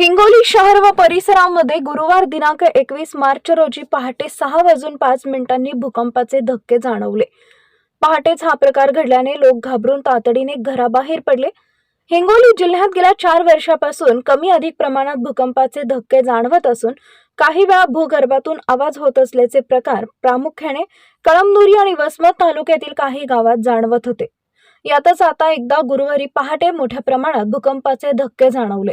हिंगोली शहर व परिसरामध्ये गुरुवार दिनांक एकवीस मार्च रोजी पहाटे सहा वाजून पाच मिनिटांनी भूकंपाचे धक्के जाणवले. पहाटेच हा प्रकार घडल्याने लोक घाबरून तातडीने घराबाहेर पडले. हिंगोली जिल्ह्यात गेल्या चार वर्षापासून कमी अधिक प्रमाणात भूकंपाचे धक्के जाणवत असून काही वेळा भूगर्भातून आवाज होत असल्याचे प्रकार प्रामुख्याने कळमनुरी आणि वसमत तालुक्यातील काही गावात जाणवत होते. यातच आता एकदा गुरुवारी पहाटे मोठ्या प्रमाणात भूकंपाचे धक्के जाणवले.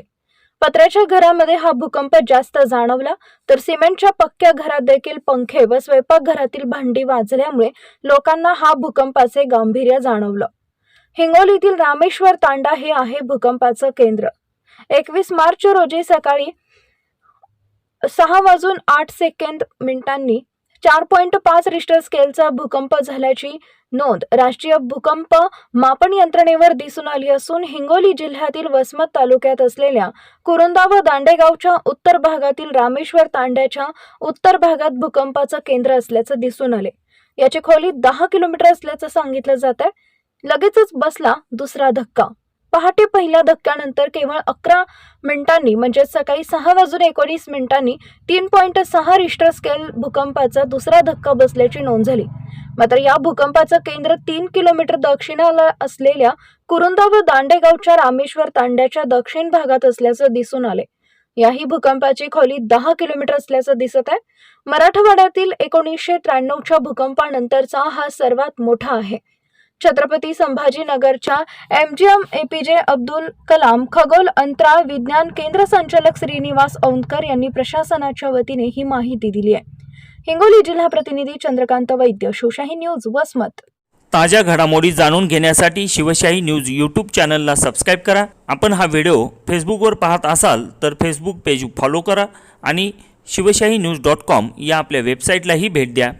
पत्र्याच्या घरामध्ये हा भूकंप जास्त जाणवला तर सिमेंटच्या पक्क्या घरात देखील पंखे व स्वयंपाकघरातील भांडी वाजल्यामुळे लोकांना हा भूकंपाचे गांभीर्य जाणवलं. हिंगोलीतील रामेश्वर तांडा हे आहे भूकंपाचं केंद्र. एकवीस मार्च रोजी सकाळी सहा वाजून आठ सेकंद मिनिटांनी चार पॉईंट पाच रिश्टर स्केलचा भूकंप झाल्याची नोंद राष्ट्रीय भूकंप मापन यंत्रणेवर दिसून आली असून हिंगोली जिल्ह्यातील वसमत तालुक्यात असलेल्या कुरुंदा व दांडेगावच्या उत्तर भागातील रामेश्वर तांड्याच्या उत्तर भागात भूकंपाचं केंद्र असल्याचं दिसून आले. याची खोली दहा किलोमीटर असल्याचं सांगितलं जात आहे लगेचच बसला दुसरा धक्का. पहाटे पहिल्या धक्क्यानंतर केवळ अकरा मिनिटांनी म्हणजे सकाळी सहा वाजून एकोणीस मिनिटांनी तीन पॉईंट सहा रिश्टर स्केल भूकंपाचा दुसरा धक्का बसल्याची नोंद झाली. मात्र या भूकंपाचं केंद्र तीन किलोमीटर दक्षिणाला असलेल्या कुरुंदा व दांडेगावच्या रामेश्वर तांड्याच्या दक्षिण भागात असल्याचं दिसून आले याही भूकंपाची खोली दहा किलोमीटर असल्याचं दिसत आहे. मराठवाड्यातील एकोणीसशे त्र्याण्णवच्या भूकंपानंतरचा हा सर्वात मोठा आहे. Chhatrapati संभाजीनगरच्या M G M A P J Abdul Kalam खगोल अंतराळ विज्ञान केंद्र संचालक श्रीनिवास औंदकर यांनी प्रशासनाच्या वतीने ही माहिती दिली आहे. हिंगोली जिल्हा प्रतिनिधी चंद्रकांत वैद्य शिवशाही न्यूज वसमत. ताज्या घडामोडी जाणून घेण्यासाठी शिवशाही न्यूज यूट्यूब चॅनलला सबस्क्राईब करा. आपण हा व्हिडिओ फेसबुकवर पाहत असाल तर फेसबुक पेज फॉलो करा आणि शिवशाही न्यूज डॉट कॉम या आपल्या वेबसाईटलाही भेट द्या.